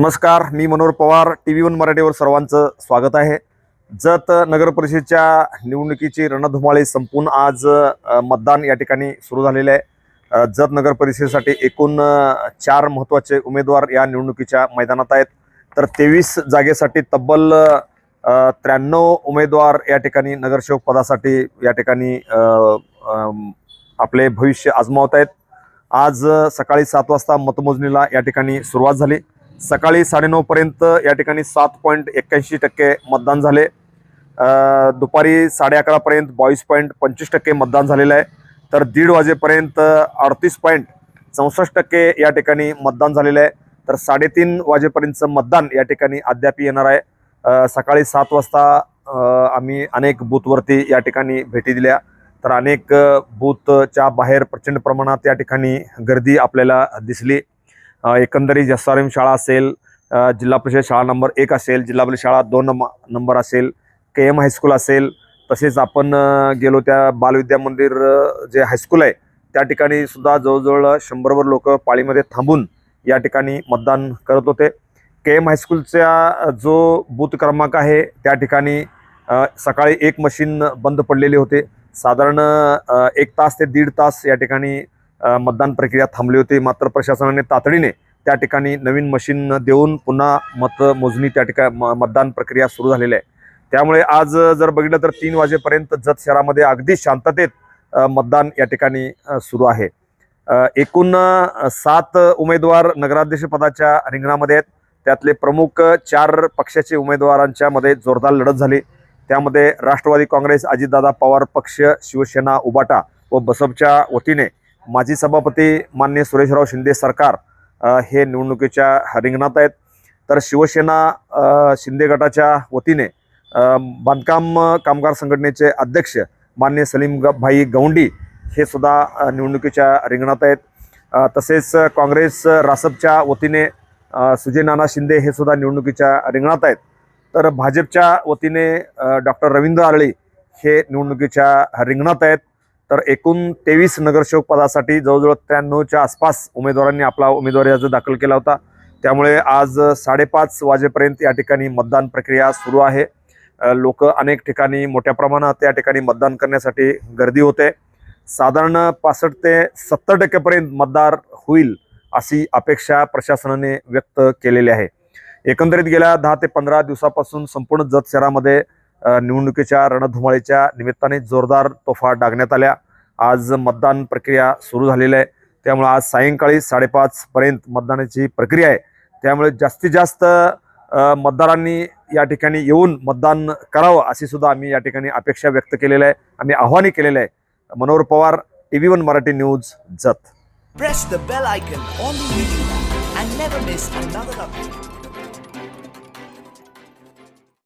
नमस्कार मी Manohar Pawar T V one मराठीवर सर्वांचं स्वागत आहे. जत नगर परिषदेच्या निवडणुकीची रणधुमाळी संपून आज मतदान या ठिकाणी सुरू झालेले आहे. जत नगर परिषदेसाठी एकूण चार महत्त्वाचे उमेदवार या निवडणुकीच्या मैदानात आहेत. तर तेवीस जागेसाठी तब्बल त्र्याण्णव उमेदवार या ठिकाणी नगरसेवक पदासाठी या ठिकाणी आपले भविष्य आजमावत आहेत. आज सकाळी सात वाजता मतमोजणीला या ठिकाणी सुरुवात झाली. सकाळी साडेनऊपर्यंत या ठिकाणी सात पॉईंट एक्क्याऐंशी टक्के मतदान झाले. दुपारी साडे अकरापर्यंत बावीस पॉईंट पंचवीस टक्के मतदान झालेलं आहे. तर दीड वाजेपर्यंत अडतीस पॉईंट चौसष्ट टक्के या ठिकाणी मतदान झालेलं आहे. तर साडेतीन वाजेपर्यंतचं मतदान या ठिकाणी अद्याप येणार आहे. सकाळी सात वाजता आम्ही अनेक बूथवरती या ठिकाणी भेटी दिल्या. तर अनेक बूथच्या बाहेर प्रचंड प्रमाणात या ठिकाणी गर्दी आपल्याला दिसली. एकंदरीत एस आर एम शाळा असेल जिल्हा परिषद शाळा नंबर एक असेल जिल्हा परिषद शाळा दोन नंब नंबर असेल के एम हायस्कूल असेल तसेच आपण गेलो त्या बालविद्या मंदिर जे हायस्कूल आहे त्या ठिकाणी सुद्धा जवळजवळ शंभरवर लोक पाळीमध्ये थांबून या ठिकाणी मतदान करत होते. के एम हायस्कूलचा जो बूथ क्रमांक आहे त्या ठिकाणी सकाळी एक मशीन बंद पडलेली होते. साधारण एक तास ते दीड तास या ठिकाणी मतदान प्रक्रिया थांबली होती. मात्र प्रशासनाने तातडीने त्या ठिकाणी नवीन मशीन देऊन पुन्हा मतमोजणी त्या ठिकाणी म- मतदान प्रक्रिया सुरू झालेली आहे. त्यामुळे आज जर बघितलं तर तीन वाजेपर्यंत जत शहरामध्ये अगदी शांततेत मतदान या ठिकाणी सुरू आहे. एकूण सात उमेदवार नगराध्यक्ष पदाच्या रिंगणामध्ये आहेत. त्यातले प्रमुख चार पक्षाचे उमेदवारांच्या मध्ये जोरदार लढत झाली. त्यामध्ये राष्ट्रवादी काँग्रेस अजितदादा पवार पक्ष शिवसेना उबाटा व बसपच्या वतीने माजी सभापती मान्य सुरेशराव शिंदे सरकार हे निवडणुकीच्या रिंगणात आहेत. तर शिवसेना शिंदे गटाच्या वतीने बांधकाम कामगार संघटनेचे अध्यक्ष मान्य सलीम भाई गौंडी हे सुद्धा निवडणुकीच्या रिंगणात आहेत. तसेच काँग्रेस रासपच्या वतीने सुजय नाना शिंदे हे सुद्धा निवडणुकीच्या रिंगणात आहेत. तर भाजपच्या वतीने डॉक्टर रवींद्र आरळी हे निवडणुकीच्या रिंगणात आहेत. तर एकूण तेवीस नगरसेवक पदासाठी जवळजवळ त्र्याण्णवच्या आसपास उमेदवारांनी आपला उमेदवारी अर्ज दाखल केला होता. त्यामुळे आज साडेपाच वाजेपर्यंत या ठिकाणी मतदान प्रक्रिया सुरू आहे. लोक अनेक ठिकाणी मोठ्या प्रमाणात या ठिकाणी मतदान करण्यासाठी गर्दी होते. साधारण पासष्ट ते सत्तर टक्केपर्यंत मतदार होईल अशी अपेक्षा प्रशासनाने व्यक्त केलेली आहे. एकंदरीत गेल्या दहा ते पंधरा दिवसापासून संपूर्ण जत शहरामध्ये निवडणुकीच्या रणधुमाळीच्या निमित्ताने जोरदार तोफा डागण्यात आल्या. आज मतदान प्रक्रिया सुरू झालेली आहे. त्यामुळे आज सायंकाळी साडेपाच पर्यंत मतदानाची प्रक्रिया आहे. त्यामुळे जास्तीत जास्त मतदारांनी या ठिकाणी येऊन मतदान करावं अशी सुद्धा आम्ही या ठिकाणी अपेक्षा व्यक्त केलेली आहे. आम्ही आव्हानही केलेलं आहे. Manohar Pawar T V one Marathi news Jath.